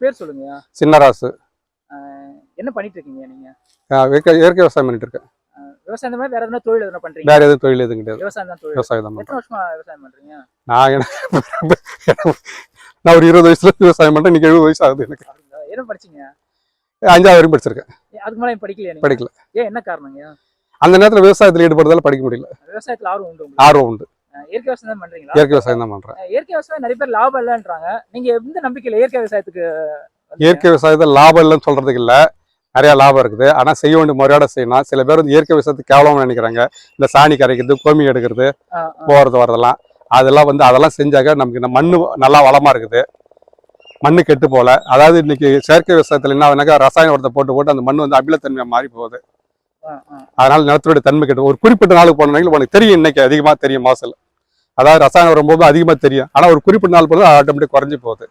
பேர் சொல்லுங்க. சின்னராசு. என்ன பண்ணிட்டு இருக்கீங்க நீங்க இயற்கை விவசாயம் பண்ணிட்டு இருக்கேன் விவசாயம் வேற எதனா தொழில் எதனா பண்றீங்க வேற எதுவும் தொழில் எதுவும் கிடையாது. விவசாயம் தான் தொழில். விவசாயம் தான் பண்றேன். எத்தனை வருஷமா விவசாயம் பண்றீங்க? நான் நான் ஒரு இருபது வயசுல விவசாயம் பண்றேன். இன்னைக்கு எழுபது வயசு ஆகுது எனக்கு? என்ன படிச்சீங்க? அஞ்சாவது வரைக்கும் படிச்சிருக்கேன். அதுக்கு மேலே படிக்கலையா படிக்கல. ஏன் என்ன காரணங்க? அந்த நேரத்துல விவசாயத்துல ஈடுபடுறதால படிக்க முடியல. விவசாயத்துல ஆர்வம் உண்டு ஆர்வம் உண்டு. இயற்கை விவசாயம் தான் பண்றீங்களா? இயற்கை விவசாயம் தான் பண்றேன். இயற்கை விவசாயம் நிறைய பேர் லாபம் இல்லைன்றாங்க. நீங்க எந்த நம்பிக்கையில இயற்கை விவசாயத்துக்கு? இயற்கை விவசாயத்துல லாபம் இல்லைன்னு சொல்றதுக்கு இல்ல. நிறைய லாபம் இருக்குது. ஆனா செய்ய வேண்டிய முறையோட செய்யணும். சில பேர் வந்து இயற்கை விவசாயத்துக்கு கேவலமா நினைக்கிறாங்க. இந்த சாணி கரைக்கிறது கோமி எடுக்கிறது போறது வரதெல்லாம். அதெல்லாம் வந்து அதெல்லாம் செஞ்சாக்க நமக்கு இந்த மண்ணு நல்லா வளமா இருக்குது. மண்ணு கெட்டு போல அதாவது இன்னைக்கு செயற்கை விவசாயத்துல என்ன ஆகுதுனாக்கா ரசாயன உரத்தை போட்டு போட்டு அந்த மண் வந்து அமிலத்தன்மையா மாறி போகுது. அதனால நிலத்தோட தன்மை கெட்டு ஒரு குறிப்பிட்ட நாளுக்கு போனீங்க உனக்கு தெரியும் இன்னைக்கு அதிகமா தெரியும் மாசல். அதாவது ரசாயனம் வரும்போது அதிகமா தெரியும். ஆனா ஒரு குறிப்பிட்ட நாள் போது ஆட்டோமேட்டிக் குறைஞ்சு போகுது.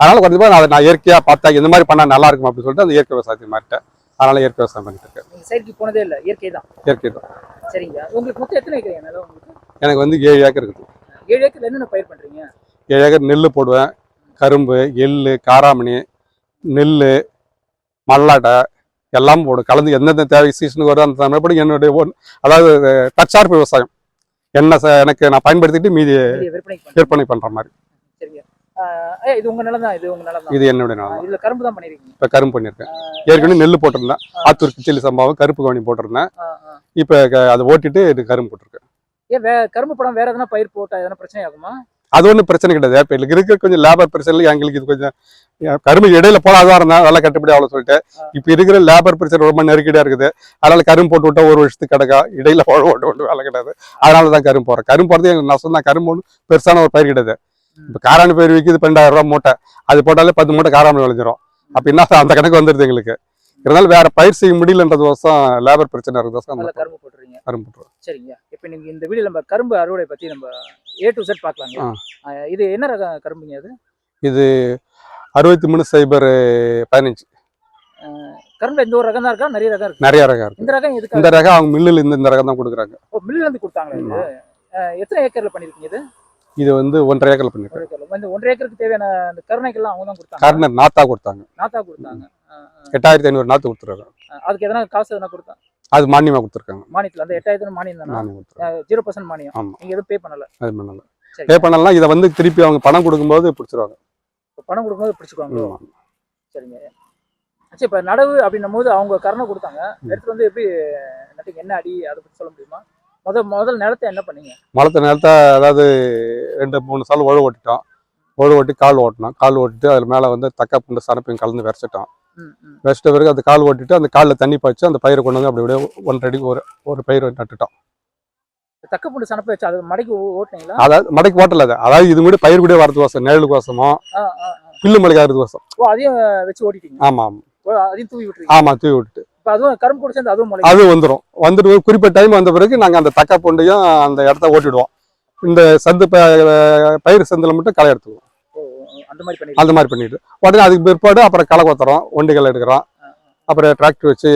அதனால குறைஞ்சு போது அதை நான் இயற்கையா பார்த்தா இந்த மாதிரி பண்ணா நல்லா இருக்கும் அப்படின்னு சொல்லிட்டு அந்த இயற்கை விவசாயத்தை மாறிட்டேன் அதனால இயற்கை விவசாயம் பண்ணிட்டு இருக்கேன். செயற்கைக்கு போனதே இல்ல இயற்கை தான். இயற்கை தான். சரிங்க. உங்களுக்கு மொத்தம் எத்தனை ஏக்கர் உங்களுக்கு? எனக்கு வந்து ஏழு ஏக்கர் இருக்குது. ஏழு ஏக்கர்ல என்னென்ன பயிர் பண்றீங்க? ஏழு ஏக்கர் நெல் போடுவேன். கரும்பு எள்ளு காராமணி நெல் மல்லாட்டை எல்லாம் போடும் கலந்து எந்தெந்த தேவை சீசனுக்கு வருதோ அந்த தமிழ்படி என்னுடைய own- அதாவது தற்சார்பு விவசாயம். என்ன எனக்கு நான் பயன்படுத்திட்டு மீதி விற்பனை பண்ற மாதிரி. இது உங்க நிலம் தான் இது உங்க நிலம் தான். இது என்னுடைய நிலம் இதுல கரும்பு தான் பண்ணிருக்கீங்க. இப்ப கரும்பு பண்ணியிருக்கேன் ஏற்கனவே நெல் போட்டிருந்தேன். ஆத்தூர் கிச்சிலி சம்பாவும் கருப்பு கவனி போட்டிருந்தேன். இப்ப அதை ஓட்டிட்டு இது கரும்பு போட்டிருக்கேன். ஏன் வே கரும்பு படம் வேற எதனா பயிர் போட்டா எதனா பிரச்சனை ஆகுமா? அது ஒன்றும் பிரச்சனை கிடையாது. இப்போ இதுல இருக்க கொஞ்சம் லேபர் பிரச்சனை எங்களுக்கு இது கொஞ்சம் கரும்பு இடையில போடாதான் இருந்தா நல்லா கட்டுப்படி அவ்வளோ சொல்லிட்டு. இப்போ இருக்கிற லேபர் பிரச்சனை ரொம்ப நெருக்கடியா இருக்குது. அதனால கரும்பு போட்டு விட்டா ஒரு வருஷத்துக்கு கிடக்கா. இடையில போட ஓட்டு ஓட்டு வேலை கிடையாது. அதனால தான் கரும்பு போறேன் கரும்பு போறது எங்களுக்கு நஷ்டம் தான். கரும்பு ஒன்றும் பெருசான ஒரு பயிர் கிடையாது. இப்போ காராணி பயிர் விற்கிது பன்னெண்டாயிரம் ரூபாய் மூட்டை. அது போட்டாலே பத்து மூட்டை காராமணி விளைஞ்சிரும். அப்ப என்ன அந்த கணக்கு வந்துருது எங்களுக்கு. இருந்தாலும் வேற பயிர் செய்ய முடியலன்றது வருஷம் லேபர் பிரச்சனை இருக்கிறது கரும்பு போட்டுறீங்க கரும்பு போட்டுருவோம். சரிங்க. இப்போ நீங்க இந்த வீடியோ நம்ம கரும்பு அறுவடை பத்தி நம்ம ஏ டு செட் பார்க்கலாங்க. இது என்ன ரக கரும்புங்க அது? இது அறுபத்தி மூணு சைபர் பதினஞ்சு. கரும்பு எந்த ஒரு ரகம் தான் இருக்கா? நிறைய ரகம் இருக்கு. நிறைய ரகம் இருக்கு. இந்த ரகம் எதுக்கு இந்த ரகம் அவங்க மில்லில் இந்த இந்த ரகம் தான் கொடுக்குறாங்க. ஓ மில்ல இருந்து கொடுத்தாங்களா இது? எத்தனை ஏக்கர்ல பண்ணிருக்கீங்க இது? இது வந்து ஒன்றரை ஏக்கர்ல இந்த ஒன்றரை ஏக்கருக்கு தேவையான அந்த கருணைக்கெல்லாம் அவங்க தான் கொடுத்தாங்க கார்னர் நாத்தா கொடுத்தாங்க. நாத்தா கொடுத்தாங்க. எட்டாயிரத்தி ஐநூறு நாத்து கொடுத்துருக்காங்க. அதுக்கு எதனா காசு எதனா கொடுத்தாங்க அது மானியமா கொடுத்துருக்காங்க. மானியத்துல அந்த எட்டாயிரத்து மானியம் தானே? ஜீரோ பர்சன்ட் மானியம். ஆமா. நீங்க எதுவும் பே பண்ணல? அது பண்ணல. பே பண்ணலாம் இதை வந்து திருப்பி அவங்க பணம் கொடுக்கும்போது பிடிச்சிருவாங்க. பணம் கொடுக்கும்போது பிடிச்சிக்குவாங்க. சரிங்க. சரி இப்ப நடவு அப்படின்னும் போது அவங்க கருணை கொடுத்தாங்க. எடுத்து வந்து எப்படி நட்டுங்க என்ன அடி அதை பத்தி சொல்ல முடியுமா? முதல் முதல் நிலத்தை என்ன பண்ணீங்க? மலத்த நேரத்தை அதாவது ரெண்டு மூணு சால் ஒழு ஓட்டிட்டோம். ஒழு ஓட்டி கால் ஓட்டினோம். கால் ஓட்டிட்டு அதில் மேலே வந்து தக்கா புண்டு சனப்பையும் கலந்து விரைச்சிட்டோம். வச்சிட்ட பிறகு அந்த கால் ஓட்டிட்டு அந்த காலில் தண்ணி பாய்ச்சி அந்த பயிரை கொண்டு வந்து அப்படி அப்படியே ஒன்றரை ஒரு ஒரு பயிர் நட்டுட்டோம். தக்க பூண்டு சனப்பை வச்சு அது மடக்கி ஓட்டுனீங்களா? அதாவது மடைக்கு ஓட்டல அது. அதாவது இது கூட பயிர் கூட வரது கோசம் நிழலுக்கு கோசமோ ஆ, ஆ, ஆ. பில்லு மலைக்கு வரது கோசம் ஓ அதையும் வச்சு ஓட்டிட்டீங்க? ஆமா ஆமா. அதையும் தூவி விட்டுருக்கீங்க ஆமா தூவி விட்டுட்டு. இப்ப அதுவும் கரும்பு கூட சேர்ந்து அதுவும் அது வந்துடும் வந்துட்டு குறிப்பிட்ட டைம் வந்த பிறகு நாங்கள் அந்த தக்கா பூண்டையும் அந்த இடத்த ஓட்டிடுவோம். இந்த சந்து பயிர் சந்தில் மட்டும் களை எடுத்துக்குவோம். அந்த மாதிரி பண்ணிருக்கீங்க அந்த மாதிரி பண்ணிட்டு உடனே அதுக்கு பிற்பாடு அப்புறம் களை கொத்துறோம் ஒண்டிகள் எடுக்கிறோம். அப்புறம் டிராக்டர் வச்சு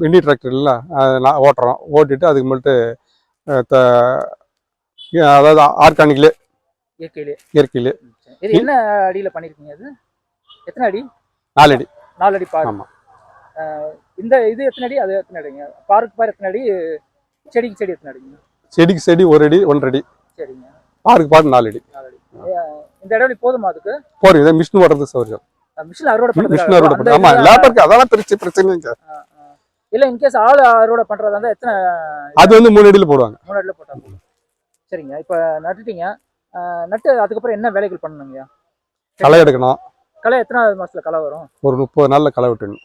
மினி டிராக்டர் இல்லை ஓட்டுறோம். ஓட்டிட்டு அதுக்கு த- அதாவது ஆர்கானிக்லே இயற்கையிலே. என்ன அடியில பண்ணிருக்கீங்க அது? எத்தனை அடி? நாலடி நாலு அடி பாரு ஆமா. அஹ், இந்த இது எத்தனை அடி? அது எத்தனை அடிங்க? பாருக்கு பாரு எத்தனை அடி? செடிக்கு செடி எத்தனை அடிங்க? செடிக்கு செடி ஒரு அடி ஒன்றரை அடி. சரிங்க பாருக்கு பாடு நாலு அடி. நாலு அடி. இந்த இடைவெளி போதுமா அதுக்கு? போறோம் இதை மிஷின் ஓடுறது சௌரியம். மிஷின் அறுவடை மிஷின் அறுவடை பண்ணி ஆமா லேபருக்கு அதெல்லாம் திருச்சி பிரச்சனைங்க இல்ல இன்கேஸ் ஆள் அறுவடை பண்றதா இருந்தா எத்தனை அது வந்து மூணு அடியில் போடுவாங்க. மூணு அடியில போட்டாங்க சரிங்க இப்ப நட்டுட்டீங்க. நட்டு அதுக்கப்புறம் என்ன வேலைகள் பண்ணணுங்க களை எடுக்கணும். களை எத்தனாவது மாசத்துல களை வரும்? ஒரு முப்பது நாள்ல களை விட்டுணும்.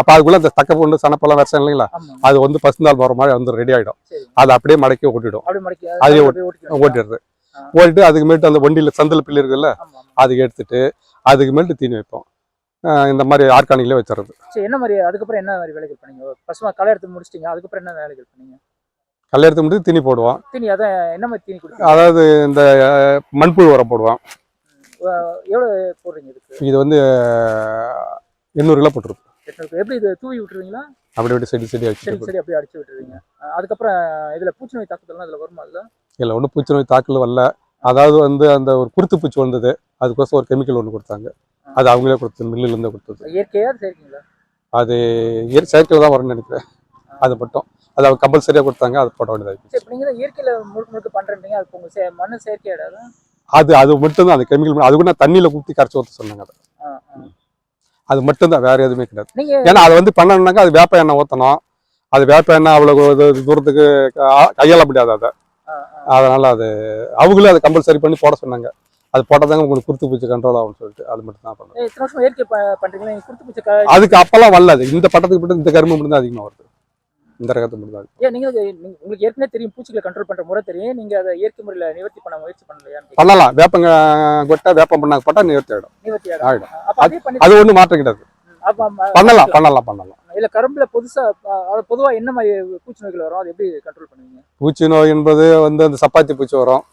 அப்ப அதுக்குள்ள இந்த தக்க பூண்டு சனப்பெல்லாம் விஷம் இல்லைங்களா? அது வந்து பசுந்தாள் போற மாதிரி வந்து ரெடி ஆயிடும். அதை அப்படியே மடக்கி ஓட்டிடும். அப்படியே. ஓட்டிடுறது ஆ. ஓட்டிட்டு அதுக்கு மேட்டு அந்த வண்டியில சந்தில பில்லு இருக்குல்ல. அதுக்கு எடுத்துட்டு அதுக்கு மேட்டு தீனி வைப்போம். இந்த மாதிரி ஆர்கானிக்லேயே வச்சிடுறது சரி என்ன மாதிரி அதுக்கப்புறம் என்ன மாதிரி வேலைகள் பண்ணீங்க? பசுமா களை எடுத்து முடிச்சிட்டீங்க அதுக்கப்புறம் என்ன வேலைகள் பண்ணீங்க? கல்லை எடுத்து முடித்து தீனி போடுவோம். தீனி அதான் என்ன மாதிரி தீனி கொடுத்தீங்க அதாவது இந்த மண்புழு உரம் போடுவோம். அஹ், எவ்வளவு போடுறீங்க இதுக்கு? இது வந்து எண்ணூறு கிலோ போட்டுருக்கும் எத்தனை- எப்படி இது தூவி விட்டுருவீங்களா? அப்படி அப்படி செடி செடி வச்சுட்டு சரி அப்படியே அடிச்சு விட்டுருவீங்க. அதுக்கப்புறம் இதுல பூச்சி நோய் தாக்குதல்லாம் இதுல வருமா அதுல? இல்லை ஒன்றும் பூச்சி நோய் தாக்கல் வரல. அதாவது வந்து அந்த ஒரு குருத்து பூச்சி வந்தது அதுக்கோசம் ஒரு கெமிக்கல் ஒன்று கொடுத்தாங்க. அது அவங்களே கொடுத்தது மில்லுல இருந்தே கொடுத்தது. அது இயற் செயற்கையில் தான் வரும்னு நினைக்கிறேன். அது மட்டும். அது அவங்க கம்பல்சரியாக கொடுத்தாங்க அது போட வேண்டியதாக இயற்கையில முழுக்க முழுக்க பண்றீங்க அது அது அது மட்டும்தான் அந்த கெமிக்கல் அது கூட நான் தண்ணியில் ஊற்றி கரைச்சி ஊற்ற சொன்னாங்க அதை. அது மட்டும்தான் வேற எதுவுமே கிடையாது. ஏன்னா அதை வந்து பண்ணணும்னாக்கா அது வேப்ப எண்ணெய் ஊற்றணும் அது வேப்ப எண்ணெய் அவ்வளோ தூரத்துக்கு கையாள முடியாது அதை. அதனால அது அவங்களே அதை கம்பல்சரி பண்ணி போட சொன்னாங்க. அது போட்டதாங்க உங்களுக்கு குருத்து பூச்சி கண்ட்ரோல் ஆகும்னு சொல்லிட்டு அது மட்டும் தான் பண்ணுது ஏய், இத்தனை வருஷம் இயற்கை ப- பண்றீங்களா? நீங்க குடுத்து பிடிச்ச கா- அதுக்கு அப்பெல்லாம் வரல அது. இந்த பட்டத்துக்கு மட்டும் இந்த கரும்பு மட்டும் தான் அதிகமாக வருது. இந்த ரகத்து மட்டும் தான் ஏன் நீங்க அது- நீங்க- உங்களுக்கு ஏற்கனவே தெரியும் பூச்சிகளை கண்ட்ரோல் பண்ற முறை தெரியும். நீங்க அதை இயற்கை முறையில நிவர்த்தி பண்ண முயற்சி பண்ணலையான்னு பண்ணலாம். வேப்பங்க கொட்டை வேப்பம் பண்ணாங்க போட்டால் நிவர்த்தி ஆகிடும் நிவர்த்தி அப்ப அதே ஒன்றும் மாற்றம் கிடையாது பண்ணலாம் பண்ணலாம் பண்ணலாம். இல்ல கரும்புல புதுசா அஹ், அது பொதுவா என்ன மாதிரி பூச்சி நோய்கள் வரும்? அது எப்படி கண்ட்ரோல் பண்ணுவீங்க? பூச்சி நோய் என்பது வந்து அந்த சப்பாத்தி பூச்சி வரும்.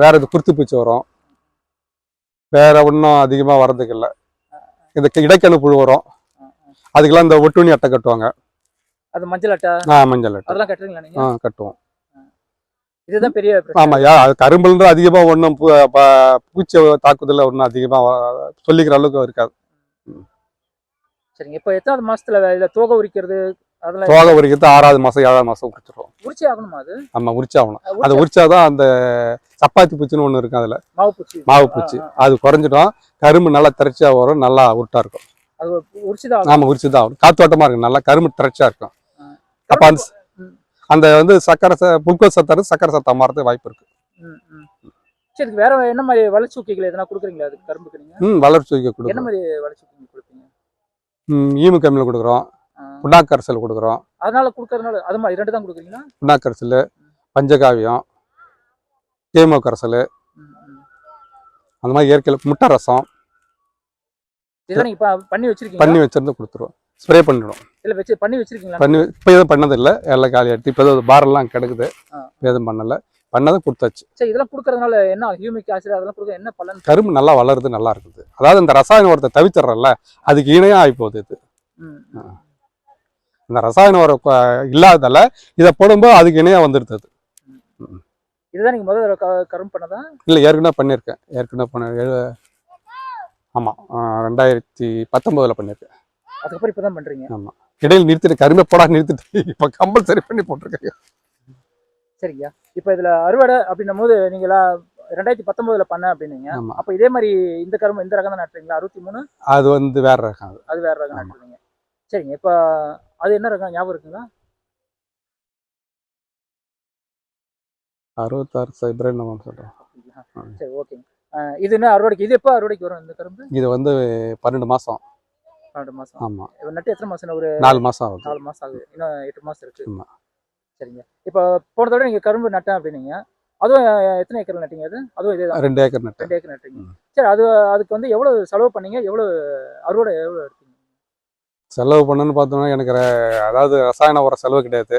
வேற இது குருத்து பூச்சி வரும். வேற ஒன்றும் அதிகமாக வர்றதுக்கு இல்லை. இந்த இடைக்கணு புழு வரும். அதுக்கெல்லாம் இந்த ஒட்டுணி அட்டை கட்டுவாங்க. அது மஞ்சள் அட்டை? ஆ மஞ்சள் அட்டை. அதெல்லாம் கட்டுறீங்களா ஆ கட்டுவோம். இதுதான் பெரிய பிரச்சனை. ஆமாம் யா அது கரும்புன்ற அதிகமாக ஒன்றும் பூச்சி தாக்குதலில் ஒன்றும் அதிகமாக சொல்லிக்கிற அளவுக்கு இருக்காது. சரிங்க. இப்ப எத்தனாவது மாசத்துல இதுல தோகை உரிக்கிறது அதெல்லாம் தோகை உரிக்கிறது ஆறாவது மாதம் ஏழாவது மாதம் உரிச்சிடுவோம் உரிச்சி ஆகணுமா அது? நம்ம உரிச்சாகணும் அஹ், அதை உரிச்சா- உரிச்சாதான் அந்த சப்பாத்தி பூச்சின்னு ஒன்று இருக்கும் அதில். மாவு பூச்சி. மாவு பூச்சி. அது குறைஞ்சிடும். கரும்பு நல்லா திரட்சியாக வரும் நல்லா உருட்டா இருக்கும். அது உரிச்சுதான் ஆகணும். நாம உரிச்சு தான் ஆகணும். காத்தோட்டமாக இருக்கும். நல்லா கரும்பு திரட்சியாக இருக்கும். அப்போ அந்த அந்த வந்து சக்கரை ச புல்கோஸ் சத்தாரு சக்கரை சத்தா மாறதுக்கு வாய்ப்பு இருக்கு. சரி வேற என்ன மாதிரி வளர்ச்சி ஊக்கிகள் எதனா கொடுக்குறீங்களா? அதுக்கு கரும்புக்கு நீங்க? ம் வளர்ச்சி வைக்க என்ன மாதிரி வளர்ச்சி ஈமு கம்மியில் கொடுக்குறோம். புண்ணாக்கரசல் கொடுக்குறோம். அதனால கொடுக்கறதுனால அது மாதிரி ரெண்டு தான் கொடுக்குறீங்களா? புண்ணாக்கரசல் பஞ்சகாவியம் கேமோ கரைசல். அந்த மாதிரி இயற்கையில் முட்டை ரசம் பண்ணி வச்சிருக்கீங்க பண்ணி வச்சிருந்து கொடுத்துருவோம். ஸ்ப்ரே பண்ணிடுவோம். இல்ல வச்சு பண்ணி வச்சிருக்கீங்களா? பண்ணி இப்போ எதுவும் பண்ணதில்லை. எல்லாம் காலி ஆகிட்டு இப்போ எதுவும் பாரெல்லாம் கிடக்குது. எதுவும் பண்ணலை. பண்ணதை கொடுத்தாச்சு. சரி இதெல்லாம் கொடுக்கறதுனால என்ன ஹியூமிக் ஆசிட் அதெல்லாம் கொடுக்க என்ன பலன்? கரும்பு நல்லா வளருது நல்லா இருக்குது. அதாவது இந்த ரசாயன உரத்தை தவிச்சிடுறல அதுக்கு இணையாக ஆகி போகுது இது. இந்த ரசாயன உரம் இல்லாததால இதை போடும்போது அதுக்கு இணையாக வந்துடுது அது. இதுதான் நீங்க முதல்ல கரும்பு பண்ணதா? இல்லை ஏற்கனவே பண்ணியிருக்கேன். ஏற்கனவே பண்ண ஆமாம் ரெண்டாயிரத்தி பத்தொம்போதில் பண்ணியிருக்கேன். அதுக்கப்புறம் இப்பதான் பண்றீங்க? இடையில் நிறுத்திட்டு கரும்பை போடா நிறுத்திட்டு இப்போ கம்பல்சரி பண்ணி போட்டிருக்கேன். சரிங்கய்யா இப்போ இதுல அறுவடை அப்படின்னும் போது நீங்களா ரெண்டாயிரத்தி பத்தொன்பதுல பண்ண அப்படின்னீங்க. அப்ப இதே மாதிரி இந்த கரும்பு இந்த ரகம் தான் நட்டுறீங்களா அறுபத்தி மூணு அது வந்து வேற ரகம் அது. வேற ரகம். நட்டுறீங்க சரிங்க. இப்போ அது என்ன ரகம்? ஞாபகம் இருக்குங்களா? அறுபத்தாறு சைபர் நம்ம சொல்கிறோம். சரி ஓகேங்க. இது என்ன அறுவடைக்கு இது எப்போ அறுவடைக்கு வரும் இந்த கரும்பு? இது வந்து பன்னெண்டு மாதம் பன்னெண்டு மாசம். ஆமாம் நட்டு எத்தனை இன்னும் ஒரு நாலு மாதம் ஆகுது. நாலு மாசம் ஆகுது. இன்னும் எட்டு மாசம் இருக்கு. ஆமா. சரிங்க. இப்போ போன தடவை நீங்க கரும்பு நட்டேன் அப்படின்னீங்க. அதுவும் எத்தனை ஏக்கர் நட்டீங்க அது? அதுவும் இதே தான் ரெண்டு ஏக்கர் நட்டு ரெண்டு ஏக்கர் நட்டீங்க. ம். சரி அது அதுக்கு வந்து எவ்வளவு செலவு பண்ணீங்க? எவ்வளவு அறுவடை எவ்வளவு எடுத்தீங்க? செலவு பண்ணுன்னு பார்த்தோம்னா எனக்கு அதாவது ரசாயன உர செலவு கிடையாது.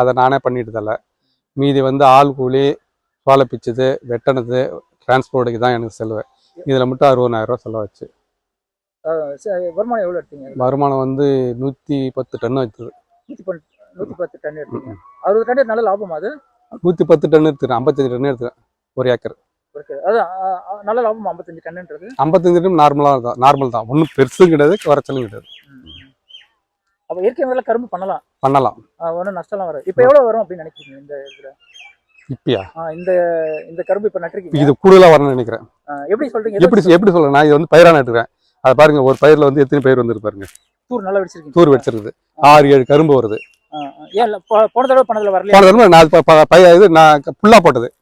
அதை நானே பண்ணிட்டு தரல. மீதி வந்து ஆள் கூலி சோலை பிச்சுது வெட்டினது டிரான்ஸ்போர்ட்டுக்கு தான் எனக்கு செலவு. இதில் மட்டும் அறுபதாயிரம் ரூபா செலவாச்சு. வருமானம் எவ்வளவு எடுத்தீங்க? வருமானம் வந்து நூற்றி பத்து டன் வச்சுது நூத்தி பத்து நூத்தி பத்து டன் எடுத்தீங்க அறுபது டன் நல்ல லாபம் அது? நூற்றி பத்து டன் எடுத்துக்கிறேன். ஐம்பத்தஞ்சு டன் எடுத்துக்கிறேன். ஒரு ஏக்கர். அது நல்ல லாபம் ஐம்பத்தஞ்சு டன்ன்றது ஐம்பத்தஞ்சு டன் நார்மலாக தான். நார்மல் தான். ஒன்றும் பெருசும் கிடையாது குறைச்சலும் கிடையாது. அப்ப இயற்கை முறையில கரும்பு பண்ணலாம். பண்ணலாம். ஒண்ணும் நஷ்டம்லாம் வரும் இப்போ எவ்வளவு வரும் அப்படின்னு நினைக்கிறீங்க இந்த இதுல? இப்பயா? இந்த இந்த கரும்பு இப்ப நட்டிருக்கீங்க? இது கூடுதலாக வரணும்னு நினைக்கிறேன். எப்படி சொல்றீங்க? எப்படி எப்படி சொல்றேன் நான் இது வந்து பயிரா நட்டுக்கிறேன். அதை பாருங்க ஒரு பயிரில் வந்து எத்தனை பயிர் வந்துருக்கு பாருங்க. தூர் நல்லா வெடிச்சிருக்கீங்க. தூர் வச்சிருக்குது ஆறு ஏழு கரும்பு வருது. ஏன் போன தடவை பண்ணதுல வரலையா? போன தடவை நான் ப- ப- பயிர் இது நான் புல்லா போட்டது.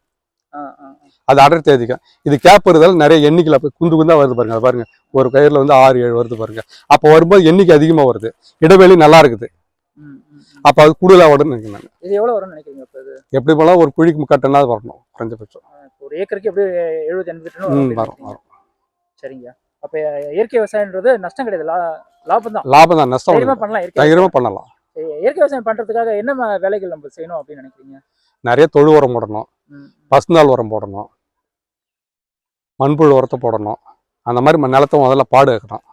அது அடர்த்தி அதிகம் இது கேப் வருதால நிறைய எண்ணிக்கையில் குந்து குந்தா வருது பாருங்க. அது பாருங்க. ஒரு கயிறுல வந்து ஆறு ஏழு வருது பாருங்க. அப்போ வரும்போது எண்ணிக்கை அதிகமாக வருது. இடைவெளி நல்லா இருக்குது. அப்போ அது கூடுதலாக வரும்னு நினைக்கிறேன் நான். இது எவ்வளவு வரும்னு நினைக்கிறீங்க எப்படி போலாம் ஒரு குழிக்கு முக்காட்டனாவது வரணும். குறைஞ்சபட்சம். ஒரு ஏக்கருக்கு எப்படி எழுபது எண்பது வரும் வரும். சரிங்க. அப்ப இயற்கை விவசாயம்ன்றது நஷ்டம் கிடையாது. லாபம் தான். லாபம் தான். நஷ்டம். பண்ணலாம். தைரியமாக பண்ணலாம். இயற்கை விவசாயம் பண்றதுக்காக என்ன வேலைகள் நம்ம செய்யணும் அப்படின்னு நினைக்கிறீங்க? நிறைய தொழு உரம் போடணும். பசுந்தாள் உரம் போடணும். மண்புழு உரத்தை போடணும். அந்த மாதிரி நிலத்தை முதல்ல பாடு வைக்கணும்.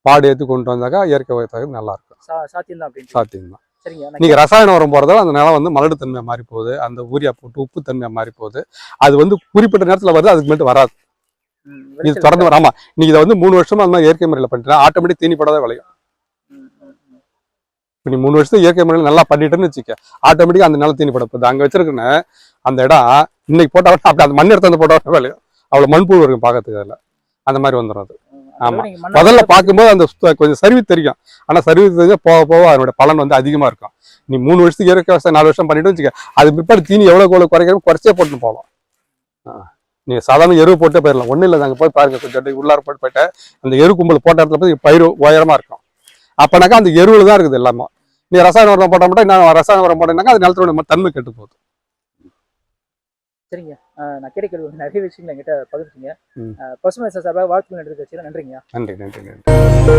பாடு ஏற்றி கொண்டு வந்தாக்கா இயற்கை விவசாயம் நல்லா இருக்கும். சா- சாத்தியம் தான் சாத்தியம் தான் சரிங்க நான் நீங்க ரசாயன உரம் போறதால அந்த நிலம் வந்து மலடு தன்மையா மாறி போகுது. அந்த ஊரியா போட்டு உப்பு தன்மையா மாறி போகுது. அது வந்து குறிப்பிட்ட நேரத்துல வருது அதுக்கு மட்டும் வராது. இது தொடர்ந்து வராமா நீங்க இதை வந்து மூணு வருஷமா அந்த மாதிரி இயற்கை முறையில பண்ணிட்டா ஆட்டோமேட்டிக் தீனி போடாத விளையும். இப்ப நீ மூணு வருஷத்துக்கு இயற்கை முறையில் நல்லா பண்ணிட்டேன்னு வச்சுக்க ஆட்டோமேட்டிக்கா அந்த நிலம் தீனி போட போகுது அங்க வச்சிருக்கேன்னு அந்த இடம் இன்னைக்கு போட்டா அப்படி அந்த மண் எடுத்து வந்து போட்டா விளையும் அவ்வளவு மண்புழு இருக்கும் பார்க்கறதுக்கு அதுல. அந்த மாதிரி வந்துடும் அது. ம், ஆமா. அதாவது நீங்க மண்ணை முதல்ல பார்க்கும்போது அந்த கொஞ்சம் சரிவு தெரியும். ஆனா சரிவு தெரிஞ்சா போக போக அதனோட பலன் வந்து அதிகமா இருக்கும். நீ மூணு வருஷத்துக்கு இயற்கை விவசாயம் நாலு வருஷம் பண்ணிட்டு வச்சுக்க அது பிற்பாடு தீனி எவ்வளவு எவ்வளவு குறைக்கிறோம் குறைச்சே போட்டு போகலாம். ஆ. நீங்க சாதாரண எருவு போட்டே போயிடலாம். ஒண்ணும் இல்லை நாங்க போய் பாருங்க கொஞ்சம் உள்ளார போட்டு போயிட்டு அந்த எரு கும்பல் போட்ட இடத்துல போய் பயிர் உயரமா இருக்கும். அப்பனாக்கா அந்த எருவுல தான் இருக்குது எல்லாமே. நீ ரசாயன உரம் போட்ட மட்டும் நான் ரசாயன உரம் போட்டேன்னாக்கா அது நிலத்தோட தன்மை கெட்டு போகுது. சரிங்க. நான் கேட்ட கேள்வி நிறைய விஷயங்கள் என்கிட்ட. அஹ், பசுமை சார்பாக வாழ்த்துக்கள் எடுத்து நன்றிங்க. நன்றி நன்றி நன்றி.